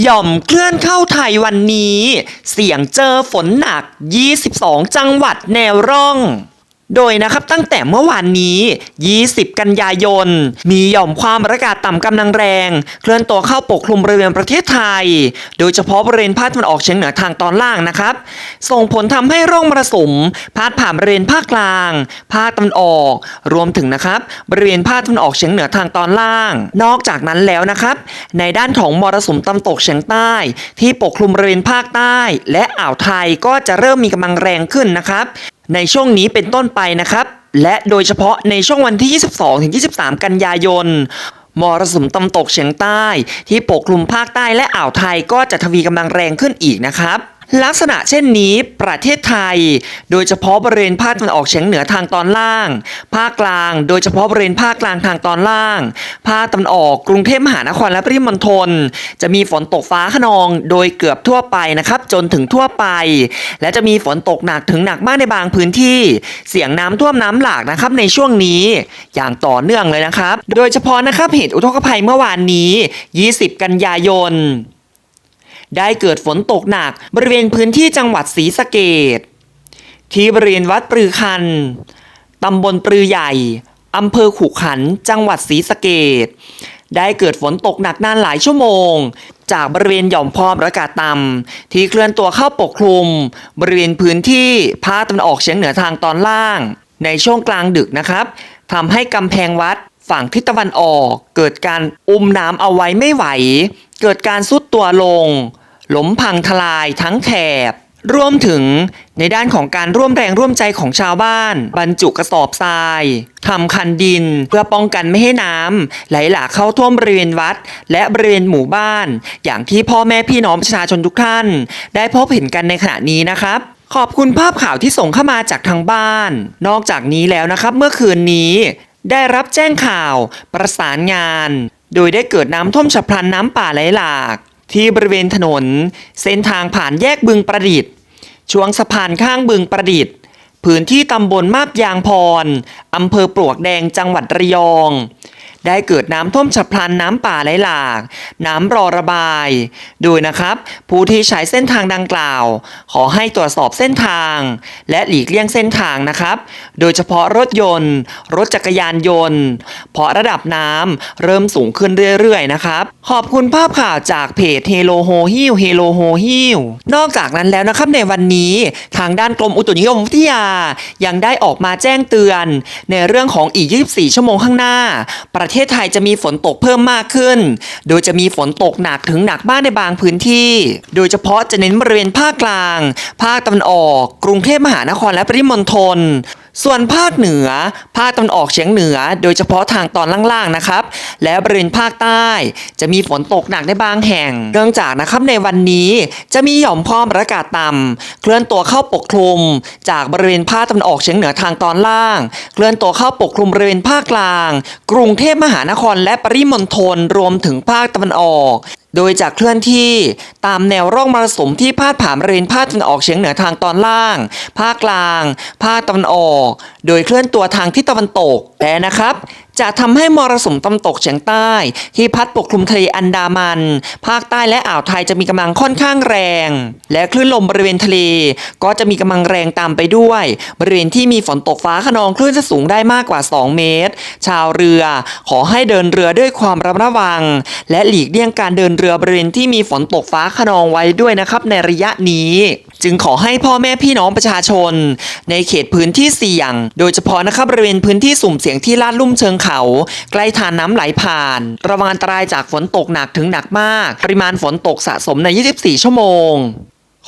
หย่อมเคลื่อนเข้าไทยวันนี้ เสี่ยงเจอฝนหนัก 22 จังหวัดแนวร่อง โดยนะครับตั้งแต่เมื่อวานนี้ 20 กันยายน มีหย่อมความกดอากาศต่ำกำลังแรง เคลื่อนตัวเข้าปกคลุมบริเวณประเทศไทย โดยเฉพาะบริเวณภาคตะวันออกเฉียงเหนือทางตอนล่างนะครับ ส่งผลทำให้ร่องมรสุมพาดผ่านบริเวณภาคกลาง ภาคตะวันออก รวมถึงนะครับบริเวณภาคตะวันออกเฉียงเหนือทางตอนล่าง นอกจากนั้นแล้วนะครับ ในด้านของมรสุมตะวันตกเฉียงใต้ ที่ปกคลุมบริเวณภาคใต้ และอ่าวไทยก็จะเริ่มมีกำลังแรงขึ้นนะครับ ในช่วงนี้เป็นต้นไปนะครับ และโดยเฉพาะในช่วงวันที่ 22-23 กันยายนมรสุมตะวันตกเฉียงใต้ ที่ปกคลุมภาคใต้และอ่าวไทยก็จะทวีกำลังแรงขึ้นอีกนะครับ ลักษณะเช่นนี้ประเทศไทย โดยเฉพาะบริเวณภาคตะวันออกเฉียงเหนือทางตอนล่าง ภาคกลาง โดยเฉพาะบริเวณภาคกลางทางตอนล่าง ภาคตะวันออกกรุงเทพมหานครและปริมณฑลจะมีฝนตกฟ้าขนอง โดยเกือบทั่วไปนะครับ จนถึงทั่วไป และจะมีฝนตกหนักถึงหนักมากในบางพื้นที่ เสี่ยงน้ำท่วมน้ำหลากนะครับในช่วงนี้ อย่างต่อเนื่องเลยนะครับ โดยเฉพาะนะครับเหตุอุทกภัยเมื่อวานนี้ 20 กันยายน ได้เกิดฝนตกหนักบริเวณพื้นที่จังหวัดศรีสะเกดที่บริเวณวัดปรือคันตำบลปรือใหญ่อำเภอขุขัน จังหวัดศรีสะเกดได้เกิดฝนตกหนักนานหลายชั่วโมง จากบริเวณหย่อมความกดอากาศต่ำที่เคลื่อนตัวเข้าปกคลุม บริเวณพื้นที่ภาคตะวันออกเฉียงเหนือทางตอนล่าง ในช่วงกลางดึกนะครับทำให้กำแพงวัดฝั่งทิศตะวันออก เกิดการอุ้มน้ำเอาไว้ไม่ไหว เกิดการซุดตัวลง ล้มพังทลายทั้งแถบรวมถึงในด้านของการร่วมแรงร่วมใจของชาวบ้าน บรรจุกระสอบทรายทำคันดิน เพื่อป้องกันไม่ให้น้ำไหลหลากเข้าท่วมบริเวณวัด และบริเวณหมู่บ้าน อย่างที่พ่อแม่พี่น้องประชาชนทุกท่าน ได้พบเห็นกันในขณะนี้นะครับ ขอบคุณภาพข่าวที่ส่งเข้ามาจากทางบ้าน นอกจากนี้แล้วนะครับ เมื่อคืนนี้ ได้รับแจ้งข่าวประสานงาน โดยได้เกิดน้ำท่วมฉับพลันน้ำป่าไหลหลาก ที่บริเวณถนน เส้นทางผ่านแยกบึงประดิษฐ์ ช่วงสะพานข้างบึงประดิษฐ์ พื้นที่ตำบลมาบยางพรอำเภอปลวกแดงจังหวัดระยอง ได้เกิดน้ำท่วมฉับพลันน้ำป่าไหลหลาก น้ำรอระบาย โดยนะครับ ผู้ที่ใช้เส้นทางดังกล่าว ขอให้ตรวจสอบเส้นทาง และหลีกเลี่ยงเส้นทางนะครับ โดยเฉพาะรถยนต์ รถจักรยานยนต์ เพราะระดับน้ำเริ่มสูงขึ้นเรื่อยๆนะครับ ขอบคุณภาพข่าวจากเพจเฮโลโฮฮิวเฮโลโฮฮิวนอกจากนั้นแล้วนะครับในวันนี้ทางด้านกรมอุตุนิยมวิทยา ยังได้ออกมาแจ้งเตือน ในเรื่องของอีก 24 ชั่วโมงข้างหน้าประเทศไทยจะมีฝนตกเพิ่มมากขึ้น โดยจะมีฝนตกหนักถึงหนักบ้างในบางพื้นที่ โดยเฉพาะจะเน้นบริเวณภาคกลาง ภาคตะวันออก กรุงเทพมหานครและปริมณฑล ส่วนภาคเหนือ ภาคตะวันออกเฉียงเหนือ โดยเฉพาะทางตอนล่างๆนะครับ และบริเวณภาคใต้ จะมีฝนตกหนักในบางแห่ง เนื่องจากนะครับในวันนี้จะมีหย่อมความกดอากาศต่ำเคลื่อนตัวเข้าปกคลุม จากบริเวณภาคตะวันออกเฉียงเหนือทางตอนล่าง เคลื่อนตัวเข้าปกคลุมบริเวณภาคกลาง กรุงเทพมหานครและปริมณฑลรวมถึงภาคตะวันออก โดยจะเคลื่อนที่ตามแนวร่องมรสุมที่พาดผ่านบริเวณภาคตะวันออกเฉียงเหนือทางตอนล่าง ภาคกลาง ภาคตะวันออก โดยเคลื่อนตัวทางทิศตะวันตกแต่นะครับจะทำให้มรสุมตะวันตกเฉียงใต้ ที่พัดปกคลุมทะเลอันดามัน ภาคใต้และอ่าวไทยจะมีกำลังค่อนข้างแรง และคลื่นลมบริเวณทะเล ก็จะมีกำลังแรงตามไปด้วย บริเวณที่มีฝนตกฟ้าขนองคลื่นจะสูงได้มากกว่า 2 เมตร ชาวเรือ ขอให้เดินเรือด้วยความระมัดระวัง และหลีกเลี่ยงการเดินเรือบริเวณที่มีฝนตกฟ้าขนองไว้ด้วยนะครับในระยะนี้ จึงขอให้พ่อแม่พี่น้องประชาชน ในเขตพื้นที่เสี่ยง โดยเฉพาะนะครับบริเวณพื้นที่สุ่มเสี่ยงที่ลาดลุ่มเชิงเขา ใกล้ทานน้ำไหลผ่าน ระวังอันตรายจากฝนตกหนักถึงหนักมาก ปริมาณฝนตกสะสมใน 24 ชั่วโมง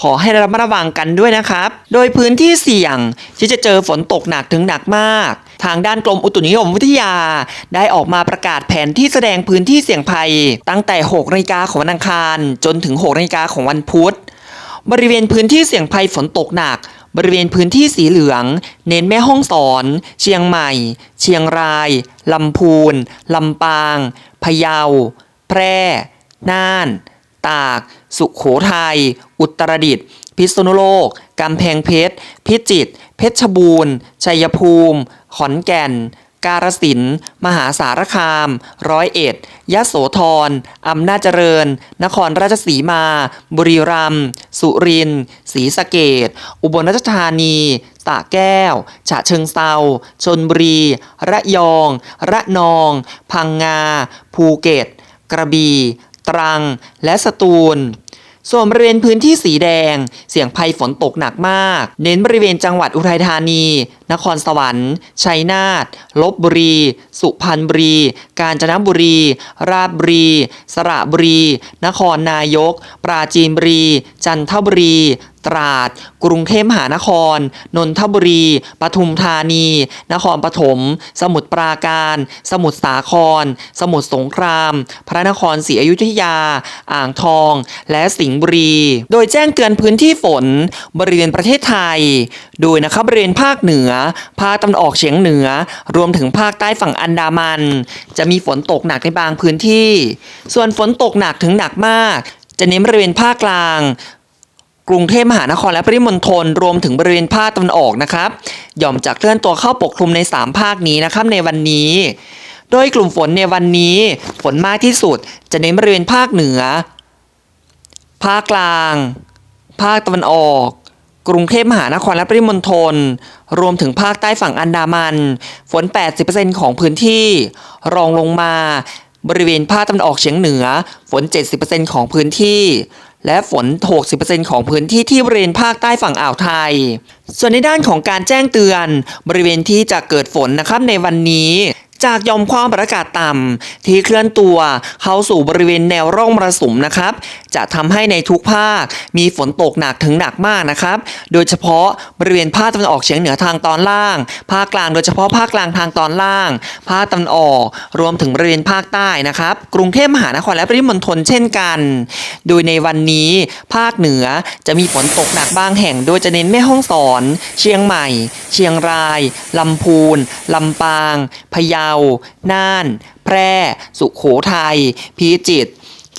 ขอให้ระมัดระวังกันด้วยนะครับ โดยพื้นที่เสี่ยงที่จะเจอฝนตกหนักถึงหนักมาก ทางด้านกรมอุตุนิยมวิทยา ได้ออกมาประกาศแผนที่แสดงพื้นที่เสี่ยงภัย ตั้งแต่ 6นาฬิกาของวันอังคาร จนถึง 6นาฬิกาของวันพุธ บริเวณพื้นที่เสี่ยงภัยฝนตกหนัก บริเวณพื้นที่สีเหลือง เน้นแม่ห้องสอน เชียงใหม่ เชียงราย ลำพูน ลำปาง พะเยา แพร่ น่าน ตาก สุขโขทัย อุตรดิตถ์ พิษณุโลก กำแพงเพชร พิจิตร เพชรบูรณ์ ชัยภูมิ ขอนแก่น การสินธุ์มหาสารคาม ร้อยเอ็ด ยะโสธร อำนาจเจริญ นครราชสีมา บุรีรัมย์ สุรินทร์ ศรีสะเกดอุบลราชธานีสระแก้ว ฉะเชิงเซาชนบุรี ระยอง ระนอง พังงา ภูเก็ต กระบี่ ตรัง และสตูล ส่วนบริเวณพื้นที่สีแดง เสี่ยงภัยฝนตกหนักมาก เน้นบริเวณจังหวัดอุทัยธานี นครสวรรค์ ชัยนาท ลบบุรี สุพรรณบุรี กาญจนบุรี ราชบุรี สระบุรี นครนายก ปราจีนบุรี จันทบุรี ตราด กรุงเทพมหานคร นนทบุรี ปทุมธานี นครปฐม สมุทรปราการ สมุทรสาคร สมุทรสงคราม พระนครศรีอยุธยา อ่างทอง และสิงห์บุรี โดยแจ้งเตือนพื้นที่ฝน บริเวณประเทศไทย โดยนะครับบริเวณภาคเหนือ ภาคตะวันออกเฉียงเหนือ รวมถึงภาคใต้ฝั่งอันดามัน จะมีฝนตกหนักในบางพื้นที่ ส่วนฝนตกหนักถึงหนักมากจะเน้นบริเวณภาคกลาง กรุงเทพมหานครและปริมณฑลรวมถึงบริเวณภาคตะวันออกนะครับหย่อมจะเคลื่อนตัวเข้าปกคลุมใน 3 ภาคนี้นะครับในวันนี้ โดยกลุ่มฝนในวันนี้ฝนมากที่สุดจะเน้นบริเวณภาคเหนือ ภาคกลาง ภาคตะวันออก กรุงเทพมหานครและปริมณฑลรวมถึงภาคใต้ฝั่งอันดามัน ฝน 80%ของพื้นที่ รองลงมาบริเวณภาคตะวันออกเฉียงเหนือ ฝน 70%ของพื้นที่ และฝน 60%ของพื้นที่ที่บริเวณภาคใต้ฝั่งอ่าวไทย ส่วนในด้านของการแจ้งเตือน บริเวณที่จะเกิดฝนนะครับในวันนี้ จากยอมความกดอากาศต่ำที่เคลื่อนตัวเข้าสู่บริเวณแนวร่องมรสุมนะครับ จะทำให้ในทุกภาคมีฝนตกหนักถึงหนักมากนะครับ โดยเฉพาะบริเวณภาคตะวันออกเฉียงเหนือทางตอนล่าง ภาคกลางโดยเฉพาะภาคกลางทางตอนล่าง ภาคตะวันออก รวมถึงบริเวณภาคใต้นะครับ กรุงเทพมหานครและปริมณฑลเช่นกัน โดยในวันนี้ภาคเหนือจะมีฝนตกหนักบางแห่ง โดยจะเน้นแม่ฮ่องสอน เชียงใหม่ เชียงรายลำพูนลำปางพะเยาน่าน แพร่ สุขโขทัย พิจิตร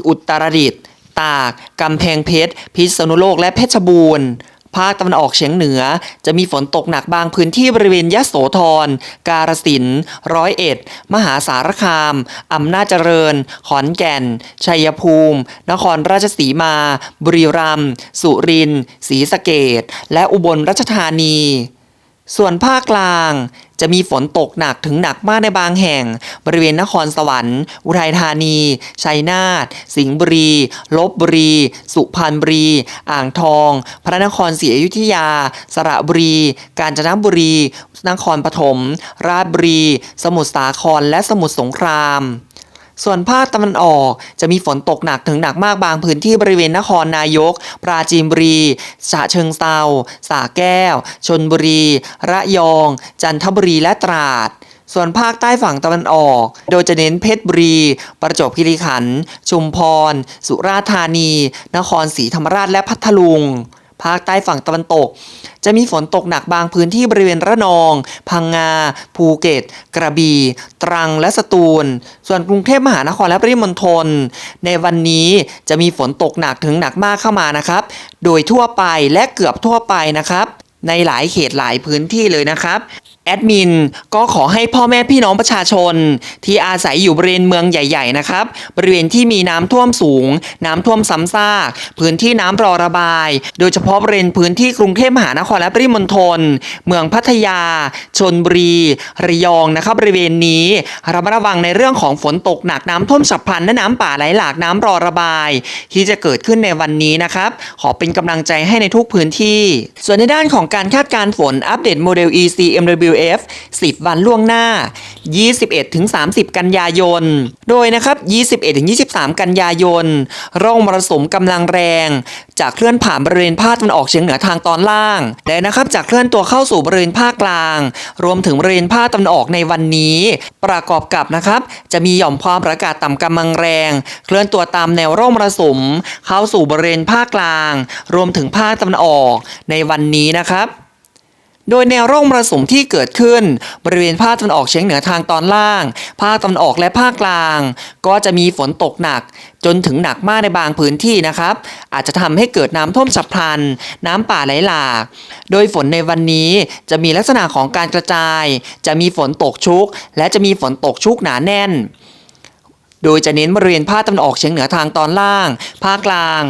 อุตรดิตถ์ ตาก กำแพงเพชร พิษณุโลก และเพชรบูรณ์ภาคตะวันออกเฉียงเหนือ จะมีฝนตกหนักบางพื้นที่บริเวณยะโสธร กาฬสินธุ์ร้อยเอ็ด มหาสารคาม อำนาจเจริญ ขอนแก่น ชัยภูมิ นครราชสีมา บุรีรัมย์ สุรินทร์ ศรีสะเกดและอุบลราชธานี ส่วนภาคกลาง จะมีฝนตกหนักถึงหนักมากในบางแห่ง บริเวณนครสวรรค์ อุทัยธานี ชัยนาท สิงห์บุรี ลบบุรี สุพรรณบุรี อ่างทอง พระนครศรีอยุธยา สระบุรี กาญจนบุรี นครปฐม ราชบุรี สมุทรสาคร และสมุทรสงคราม ส่วนภาคตะวันออกจะมีฝนตกหนักถึงหนักมากบางพื้นที่บริเวณนครนายก ปราจีนบุรี ฉะเชิงเซาสระแก้ว ชนบุรี ระยอง จันทบุรีและตราด ส่วนภาคใต้ฝั่งตะวันออก โดยจะเน้นเพชรบุรี ประจวบคีรีขันธ์ ชุมพร สุราษฎร์ธานี นครศรีธรรมราชและพัทลุง ภาคใต้ฝั่งตะวันตก จะมีฝนตกหนักบางพื้นที่บริเวณระนอง พังงา ภูเก็ต กระบี่ ตรังและสตูล ส่วนกรุงเทพมหานครและปริมณฑลในวันนี้จะมีฝนตกหนักถึงหนักมากเข้ามานะครับ โดยทั่วไปและเกือบทั่วไปนะครับ ในหลายเขตหลายพื้นที่เลยนะครับ แอดมินก็ขอให้พ่อแม่พี่น้องประชาชน ที่อาศัยอยู่บริเวณเมืองใหญ่ ๆ นะครับ บริเวณที่มีน้ำท่วมสูง น้ำท่วมซ้ำซาก พื้นที่น้ำรอระบาย โดยเฉพาะบริเวณพื้นที่กรุงเทพมหานครและปริมณฑลเมืองพัทยา ชนบุรี ระยองนะครับบริเวณนี้ระมัดระวังในเรื่องของฝนตกหนักน้ำท่วมฉับพลันและน้ำป่าไหลหลากน้ำรอระบาย ที่จะเกิดขึ้นในวันนี้นะครับ ขอเป็นกำลังใจให้ในทุกพื้นที่ ส่วนในด้านของการคาดการณ์ฝนอัปเดตโมเดล ECMW WF 10 วันล่วงหน้า 21-30 กันยายน โดยนะครับ 21-23 กันยายน ร่องมรสุมกำลังแรง จะเคลื่อนผ่านบริเวณภาคตะวันออกเฉียงเหนือทางตอนล่าง และนะครับจะเคลื่อนตัวเข้าสู่บริเวณภาคกลาง รวมถึงบริเวณภาคตะวันออกในวันนี้ ประกอบกับนะครับ จะมีหย่อมความกดอากาศต่ำกำลังแรง เคลื่อนตัวตามแนวร่องมรสุม เข้าสู่บริเวณภาคกลาง รวมถึงภาคตะวันออกในวันนี้นะครับ โดยแนวร่องมรสุมที่เกิดขึ้น บริเวณภาคตะวันออกเฉียงเหนือทางตอนล่าง ภาคตะวันออกและภาคกลาง ก็จะมีฝนตกหนัก จนถึงหนักมากในบางพื้นที่นะครับ อาจจะทำให้เกิดน้ำท่วมฉับพลัน น้ำป่าไหลหลาก โดยฝนในวันนี้จะมีลักษณะของการกระจาย จะมีฝนตกชุก และจะมีฝนตกชุกหนาแน่น โดยจะเน้นบริเวณภาคตะวันออกเฉียงเหนือทางตอนล่าง ภาคกลาง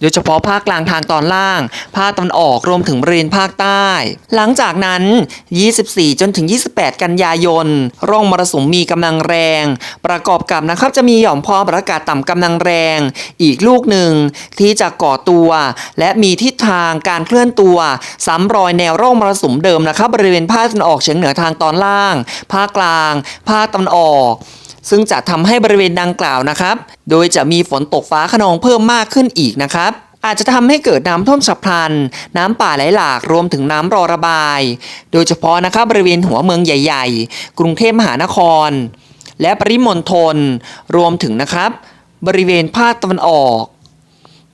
โดยเฉพาะภาคกลางทางตอนล่าง ภาคตะวันออกรวมถึงบริเวณภาคใต้ หลังจากนั้น 24 จนถึง 28 กันยายน ร่องมรสุมมีกำลังแรง ประกอบกับนะครับจะมีหย่อมความกดอากาศต่ำกำลังแรง อีกลูกหนึ่งที่จะก่อตัว และมีทิศทางการเคลื่อนตัวซ้ำรอยแนวร่องมรสุมเดิมนะครับบริเวณภาคตะวันออกเฉียงเหนือทางตอนล่าง ภาคกลาง ภาคตะวันออก ซึ่งจะทำให้บริเวณดังกล่าวนะครับ โดยจะมีฝนตกฟ้าขนองเพิ่มมากขึ้นอีกนะครับอาจจะทำให้เกิดน้ำท่วมฉับพลัน น้ำป่าไหลหลากรวมถึงน้ำรอระบาย โดยเฉพาะนะครับบริเวณหัวเมืองใหญ่ ๆ กรุงเทพมหานคร และปริมณฑลรวมถึงนะครับ บริเวณภาคตะวันออก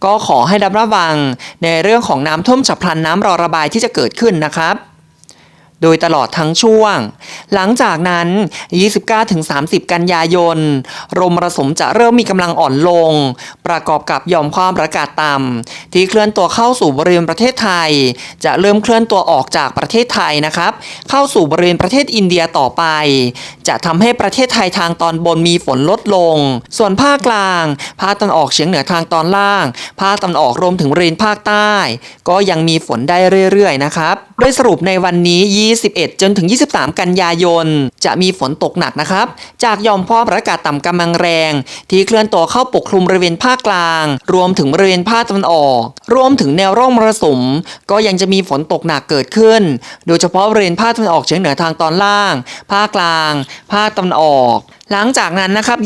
ก็ขอให้ระมัดระวังในเรื่องของน้ำท่วมฉับพลันน้ำรอระบายที่จะเกิดขึ้นนะครับ โดยตลอดทั้งช่วง หลังจากนั้น 29-30 กันยายนลมมรสุมจะเริ่มมีกำลังอ่อนลง ประกอบกับหย่อมความกดอากาศต่ำที่เคลื่อนตัวเข้าสู่บริเวณประเทศไทย จะเริ่มเคลื่อนตัวออกจากประเทศไทยนะครับ เข้าสู่บริเวณประเทศอินเดียต่อไป จะทำให้ประเทศไทยทางตอนบนมีฝนลดลง ส่วนภาคกลาง ภาคตะวันออกเฉียงเหนือทางตอนล่าง ภาคตะวันออกรวมถึงบริเวณภาคใต้ ก็ยังมีฝนได้เรื่อยๆนะครับ โดยสรุปในวันนี้21จนถึง 23 กันยายน จะมีฝนตกหนักนะครับ จากหย่อมความกดอากาศต่ำกำลังแรง ที่เคลื่อนตัวเข้าปกคลุมบริเวณภาคกลาง รวมถึงบริเวณภาคตะวันออก รวมถึงแนวร่องมรสุม ก็ยังจะมีฝนตกหนักเกิดขึ้น โดยเฉพาะบริเวณภาคตะวันออกเฉียงเหนือทางตอนล่าง ภาคกลาง ภาคตะวันออก หลังจากนั้นนะครับ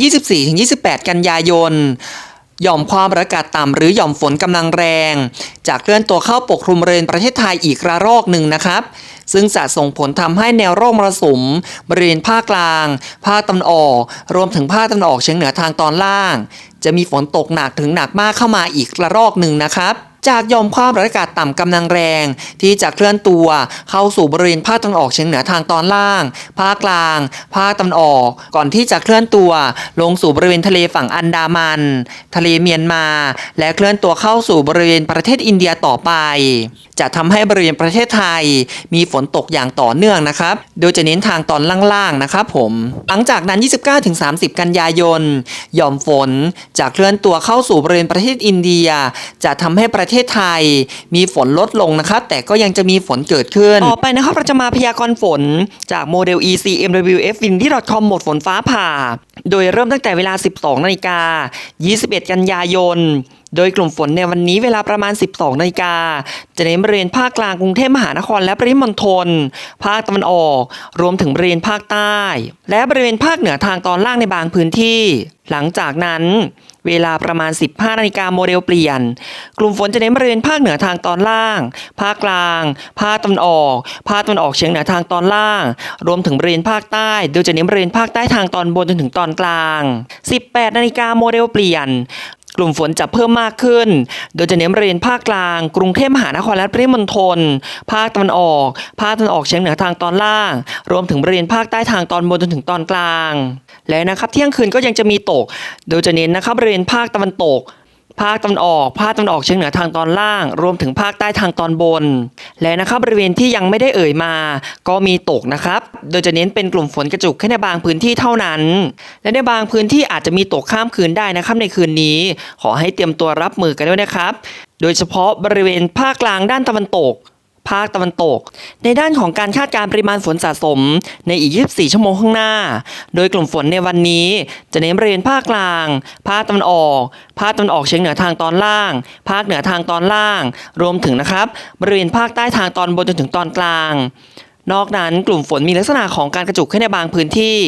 24-28 กันยายนหย่อมความกดอากาศต่ำหรือหย่อมฝนกำลังแรงจะเคลื่อนตัวเข้าปกคลุมบริเวณประเทศไทยอีกระลอกหนึ่งนะครับ ซึ่งจะส่งผลทำให้แนวร่องมรสุมบริเวณภาคกลาง ภาคตะวันออก รวมถึงภาคตะวันออกเฉียงเหนือทางตอนล่าง จะมีฝนตกหนักถึงหนักมากเข้ามาอีกระลอกหนึ่งนะครับ จากหย่อมความกดอากาศต่ำกำลังแรง ที่จะเคลื่อนตัวเข้าสู่บริเวณภาคตะวันออกเฉียงเหนือทางตอนล่าง ภาคกลาง ภาคตะวันออก ก่อนที่จะเคลื่อนตัวลงสู่บริเวณทะเลฝั่งอันดามัน ทะเลเมียนมา และเคลื่อนตัวเข้าสู่บริเวณประเทศอินเดียต่อไป จะทำให้บริเวณประเทศไทย มีฝนตกอย่างต่อเนื่องนะครับ โดยจะเน้นทางตอนล่างๆนะครับผม หลังจากนั้น 29-30 กันยายนหย่อมฝนจะเคลื่อนตัวเข้าสู่บริเวณประเทศอินเดีย จะทำให้ประเทศศไทย มีฝนลดลงนะครับ แต่ก็ยังจะมีฝนเกิดขึ้น ต่อไปนะครับ เราจะมาพยากรณ์ฝนจากโมเดล ECMWF Wind ที่ .com หมดฝนฟ้าผ่า โดยเริ่มตั้งแต่เวลา 12นาฬิกา 21 กันยายน โดยกลุ่มฝนในวันนี้เวลาประมาณ 12นาฬิกา จะเน้นบริเวณภาคกลางกรุงเทพมหานครและปริมณฑล ภาคตะวันออก รวมถึงบริเวณภาคใต้ และบริเวณภาคเหนือทางตอนล่างในบางพื้นที่ หลังจากนั้น เวลาประมาณ 15นาฬิกาโมเดลเปลี่ยน กลุ่มฝนจะเน้นบริเวณภาคเหนือทางตอนล่าง ภาคกลาง ภาคตะวันออก ภาคตะวันออกเฉียงเหนือทางตอนล่าง รวมถึงบริเวณภาคใต้ โดยจะเน้นบริเวณภาคใต้ทางตอนบนจนถึงตอนกลาง 18นาฬิกาโมเดลเปลี่ยน กลุ่มฝนจะเพิ่มมากขึ้น โดยจะเน้นบริเวณภาคกลาง กรุงเทพมหานครและปริมณฑล ภาคตะวันออก ภาคตะวันออกเฉียงเหนือทางตอนล่าง รวมถึงบริเวณภาคใต้ทางตอนบนจนถึงตอนกลาง และนะครับเที่ยงคืนก็ยังจะมีตก โดยจะเน้นนะครับบริเวณภาคตะวันตก ภาคตะวันออกภาคตะวันออกเฉียงเหนือทางตอนล่าง รวมถึงภาคใต้ทางตอนบน และนะครับบริเวณที่ยังไม่ได้เอ่ยมา ก็มีตกนะครับ โดยจะเน้นเป็นกลุ่มฝนกระจุกแค่ในบางพื้นที่เท่านั้น และในบางพื้นที่อาจจะมีตกข้ามคืนได้นะครับในคืนนี้ ขอให้เตรียมตัวรับมือกันด้วยนะครับ โดยเฉพาะบริเวณภาคกลางด้านตะวันตก ภาคตะวันตก ในด้านของการคาดการปริมาณฝนสะสม ในอีก 24 ชั่วโมงข้างหน้า โดยกลุ่มฝนในวันนี้จะเน้นบริเวณภาคกลาง ภาคตะวันออก ภาคตะวันออกเฉียงเหนือทางตอนล่าง ภาคเหนือทางตอนล่าง รวมถึงนะครับ บริเวณภาคใต้ทางตอนบนจนถึงตอนกลาง นอกนั้นกลุ่มฝนมีลักษณะของการกระจุกแค่ในบางพื้นที่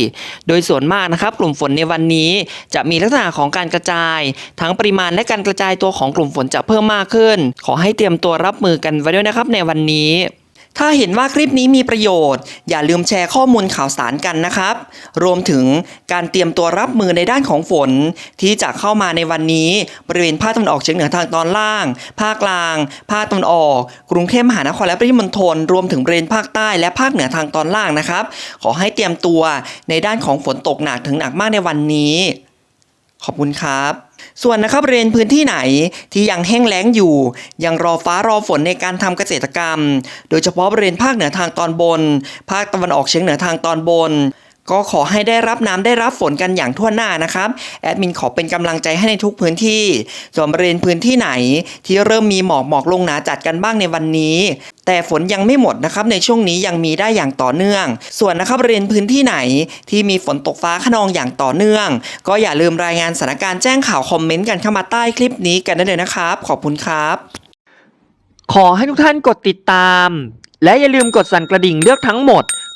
โดยส่วนมากนะครับ กลุ่มฝนในวันนี้จะมีลักษณะของการกระจาย ทั้งปริมาณและการกระจายตัวของกลุ่มฝนจะเพิ่มมากขึ้น ขอให้เตรียมตัวรับมือกันไว้ด้วยนะครับในวันนี้ ถ้าเห็นว่าคลิปนี้มีประโยชน์ อย่าลืมแชร์ข้อมูลข่าวสารกันนะครับ รวมถึงการเตรียมตัวรับมือในด้านของฝน ที่จะเข้ามาในวันนี้ บริเวณภาคตะวันออกเฉียงเหนือทางตอนล่าง ภาคกลาง ภาคตะวันออก กรุงเทพมหานครและปริมณฑลรวมถึงบริเวณภาคใต้และภาคเหนือทางตอนล่างนะครับ ขอให้เตรียมตัวในด้านของฝนตกหนักถึงหนักมากในวันนี้ ขอบคุณครับ ส่วนนะครับเรียนพื้นที่ไหนที่ยังแห้งแล้งอยู่ ยังรอฟ้ารอฝนในการทำเกษตรกรรม โดยเฉพาะบริเวณภาคเหนือทางตอนบน ภาคตะวันออกเฉียงเหนือทางตอนบน ก็ขอให้ได้รับน้ำได้รับฝนกันอย่างทั่วหน้านะครับแอดมินขอเป็นกำลังใจให้ในทุกพื้นที่ ส่วนบริเวณพื้นที่ไหน ที่เริ่มมีหมอกหมอกลงหนาจัดกันบ้างในวันนี้ แต่ฝนยังไม่หมดนะครับในช่วงนี้ยังมีได้อย่างต่อเนื่อง ส่วนนะครับบริเวณพื้นที่ไหนที่มีฝนตกฟ้าขนองอย่างต่อเนื่อง ก็อย่าลืมรายงานสถานการณ์แจ้งข่าวคอมเมนต์กันเข้ามาใต้คลิปนี้กันได้เลยนะครับ ขอบคุณครับ ขอให้ทุกท่านกดติดตาม และอย่าลืมกดสั่นกระดิ่งเลือกทั้งหมด